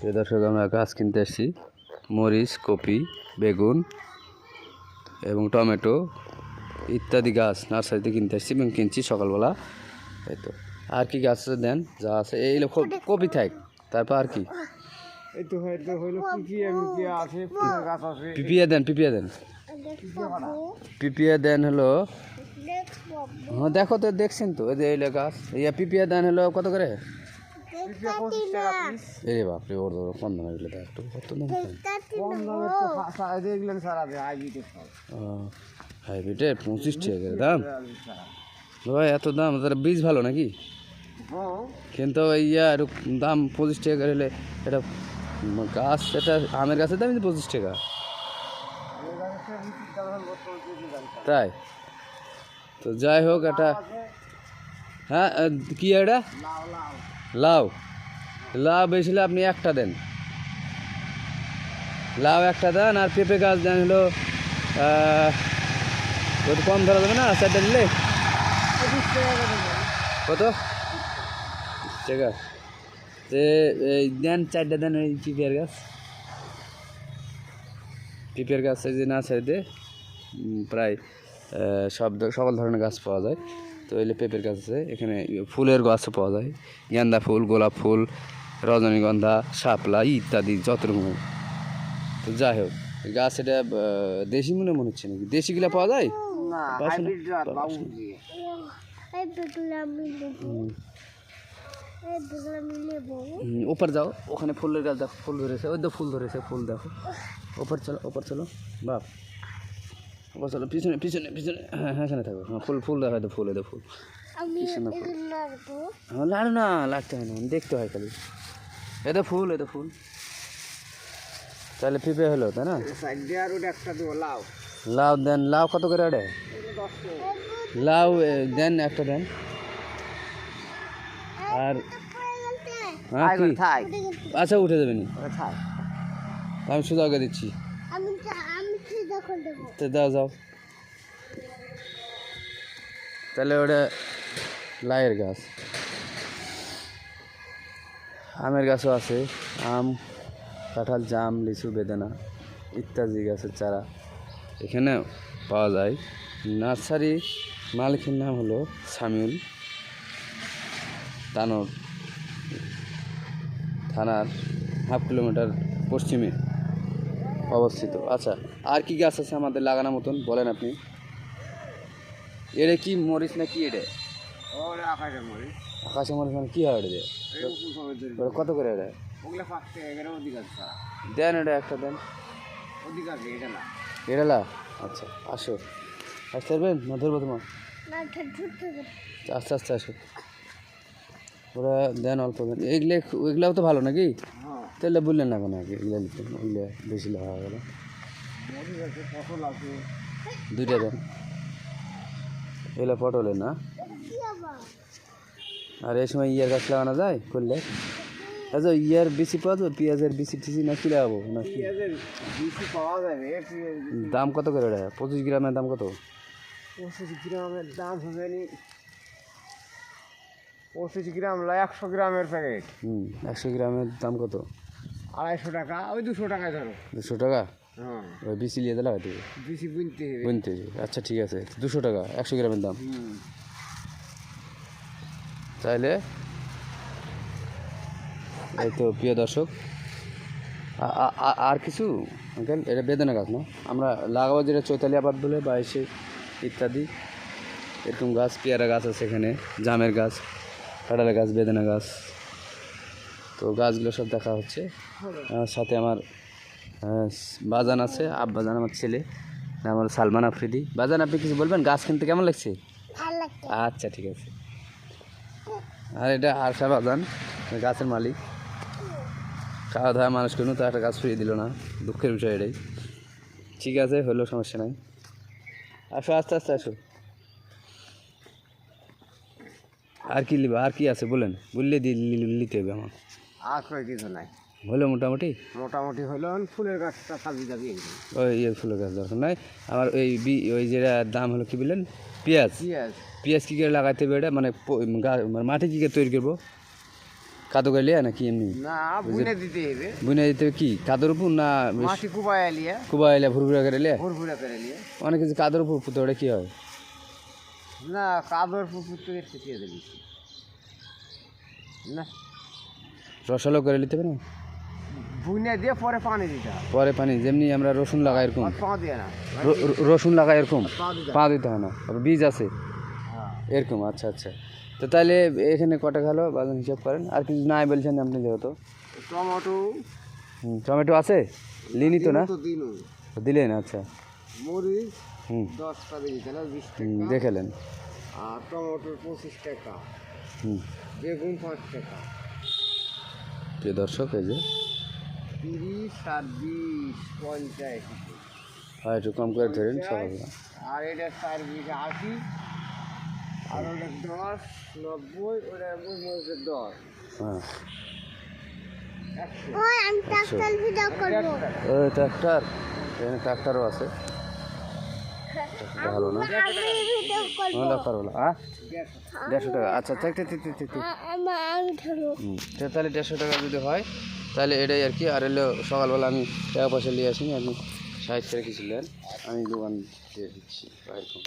প্রিয় দর্শক আমরা গাছ কিনতে এসেছি মরিচ কপি বেগুন এবং টমেটো ইত্যাদি গাছ নার্সারিতে কিনতে আসছি এবং কিনছি সকালবেলা। এই তো। আর কি গাছ দেন? যা আছে। এই কপি থাক। তারপর আর কি? এই পিপিয়া দেন পিপিয়া দেন। পিপিয়া দেন হলো হ্যাঁ দেখো তো দেখছেন তো। এই যে এইলো গাছ। ইয়া পিপিয়া দেন হলো কত করে? টাকা বাপরে ওর কম দাম এগুলো দেখ একটু কত দাম কম কম দামে তো সা- সা- দেখলেন সারা দিয়ে হাইব্রিডের হাইব্রিডের পঁচিশ টাকা করে দাম? ভাই এত দাম তার বীজ ভালো নাকি? হ্যাঁ। কিন্তু ইয়া একটু দাম পঁচিশ টাকা করে হলে এটা গাছ এটা আমের গাছের দাম কিন্তু পঁচিশ টাকা। তাই? তো যাই হোক এটা হ্যাঁ কি এটা? লাউ। লাউ বেশি আপনি একটা দেন। লাউ একটা দেন আর পেঁপে গাছ দেন হলো কত কম ধরা যাবে না চারটা দেবেন। কত? দেন চারটা দেন ওই পিপিয়ার গাছ। পিপিয়ার গাছ যে না সাইডে প্রায় আহ, সব সকল ধরনের গাছ পাওয়া যায়। তো এলে পেঁপের গাছ আছে এখানে ফুলের গাছও পাওয়া যায়। গেন্দা ফুল গোলাপ ফুল রজনীগন্ধা শাপলা ইত্যাদি যত রকমের। তো যাই হোক গাছ এটা দেশি মনে মনে হচ্ছে নাকি? দেশিগুলা পাওয়া যায়? ওপর যাও ওখানে ফুলের গাছ দেখো ফুল ধরেছে ওই তো ফুল ধরেছে ফুল দেখো। ওপর চলো ওপর চলো। বাপ চলো পিছনে পিছনে পিছনে। হ্যাঁ হ্যাঁ এখানে থাকো। হ্যাঁ ফুল ফুল দেখো তো ফুল তো ফুল। হ্যাঁ লাড়ু না লাগতে হয় না দেখতে হয় খালি। এ তো ফুল এ তো ফুল। তাহলে পিপে হলো তাই না? সাইড দিয়ে একটা লাউ। লাউ দেন লাউ কত করে আড়ে? লাউ দেন একটা দেন। আর হ্যাঁ আচ্ছা উঠে যাবেন থাই আমি শুধু আগে দিচ্ছি। তাহলে ওটা লাইয়ের গাছ। আমের গাছও আছে, আম, কাঁঠাল, জাম, লিচু, বেদানা ইত্যাদি গাছের চারা এখানে পাওয়া যায়। নার্সারি মালিকের নাম হলো সামিউল তানোর থানার হাফ কিলোমিটার পশ্চিমে। অবস্থিত। আচ্ছা আর কি গাছ আছে আমাদের লাগানোর মতন? বলেন আপনি। এটা কি মরিচ না কি এটা? ওরে আকাশে মরি আকাশে মরিচ মানে কি হয় এটা? কত করে এটা? ওগুলা পাঁচ টাকা অধিকার দেন এটা একটা দেন। অধিকার এটা না। এটা আচ্ছা আসো। আসতে পারবেন না ধরবো তোমার? আস্তে আস্তে আসো। ওরা দেন অল্প দেন। এগুলো এগুলাও তো ভালো নাকি? হ্যাঁ। তাহলে বললেন না কেন আগে? এগুলো নিতেন ওগুলো বেশি লাগা গেল। ফসল আছে দুইটা দেন। এগুলো পটলের না? আর এই সময় ইয়ার গাছ লাগানো যায় করলে? আচ্ছা ইয়ার বেশি পাওয়া যাবে পেঁয়াজের বেশি টিসি না কি লাগাবো? না দাম কত করে ওটা পঁচিশ গ্রামের দাম কত? পঁচিশ গ্রামের দাম হবে নি। পঁচিশ গ্রাম লা একশো গ্রামের প্যাকেট। হুম একশো গ্রামের দাম কত? আড়াইশো টাকা ওই দুশো টাকায় ধরো। দুশো টাকা? হ্যাঁ। ওই বেশি লিয়ে লাগাতে হবে বেশি বুনতে বুনতে আচ্ছা ঠিক আছে। দুশো টাকা একশো গ্রামের দাম। চাইলে এই তো প্রিয় দর্শক আর কিছু? আঙ্কেল এটা বেদনা গাছ না? আমরা লাগাবো যেটা চৈতালি আবাদ বলে বা এসে ইত্যাদি। এরকম গাছ পেয়ারা গাছ আছে এখানে জামের গাছ কাঁঠালের গাছ বেদনা গাছ। তো গাছগুলো সব দেখা হচ্ছে। সাথে আমার বাজান আছে আব্বাজান আমার ছেলে। নাম হলো সালমান আফ্রিদি। বাজান আপনি কিছু বলবেন? গাছ কিনতে কেমন লাগছে? আচ্ছা ঠিক আছে। আর এটা আরশা বাজান গাছের মালিক। খাওয়া দাওয়া মানুষ কোনো তো একটা গাছ ফিরিয়ে দিল না। দুঃখের বিষয় এটাই। ঠিক আছে হলো সমস্যা নাই। আসো আস্তে আস্তে আসো। আর কি লিবা আর কি আছে বলেন। বললে দি নিতে হবে আমার আর কিছু নাই। হলো মোটামুটি? মোটামুটি হলো ফুলের গাছটা সাজি যাবি ওই ইয়ে ফুলের গাছ দরকার নাই। আমার ওই বি ওই যেটা দাম হলো কি বললেন? পেঁয়াজ। পেঁয়াজ। পেঁয়াজ কী করে লাগাইতে হবে এটা? মানে গা- মানে মাটি কী করে তৈরি করব? কাদো গেলে নাকি এমনি? না বুনে দিতে হবে। বুনে দিতে হবে কি? কাদোর উপর না মাটি কুবাই আলিয়া কুবা এলে ভুরভুরা করে এলে ভোর ভুরা করে নিয়ে অনেক কিছু কাদোর উপর পুঁতে ওটা কি হয়? না কাদর থেকে দিবি। না। রসালো করে নিতে পারে? না বুনে দিয়ে পরে পানি দিতে পরে পানি যেমনি আমরা রসুন লাগাই এরকম। পা দিয়ে না। র- র- রসুন লাগাই এরকম। পা দিতে হয় না। বীজ আছে। হ্যাঁ। এরকম আচ্ছা আচ্ছা। তো তাহলে এখানে কটা গেল বাজার হিসাব করেন। আর কিছু নাই বলছেন আপনি যেহেতু। টমেটো। হুম, টমেটো আছে? লিনি তো না? দিলেন আচ্ছা। মরিচ হুম। দশটা দিয়ে দিতে বিশ টাকা। দেখালেন আর টমেটোর পঁচিশ টাকা। হুম। বেগুন পাঁচ টাকা। প্রিয় দর্শক এই যে। তিরিশ আর বিশ পঞ্চাশ। আর একটু কম করে ধরেন সকালবেলা আর এটা চার বিঘা আশি আর ওটা দশ নব্বই ওটা মরিচের দশ। হ্যাঁ। ট্রাক্টর ট্রাক্টরও আছে। ভালো না? দেড়শো টাকা। আচ্ছা তো তাহলে দেড়শো টাকা যদি হয় তাহলে এটাই আর কি। আর এলো সকালবেলা আমি টাকা পয়সা নিয়ে আসিনি আপনি সাইজ করে কিছু নেন। আমি দোকান দিয়ে দিচ্ছি এরকম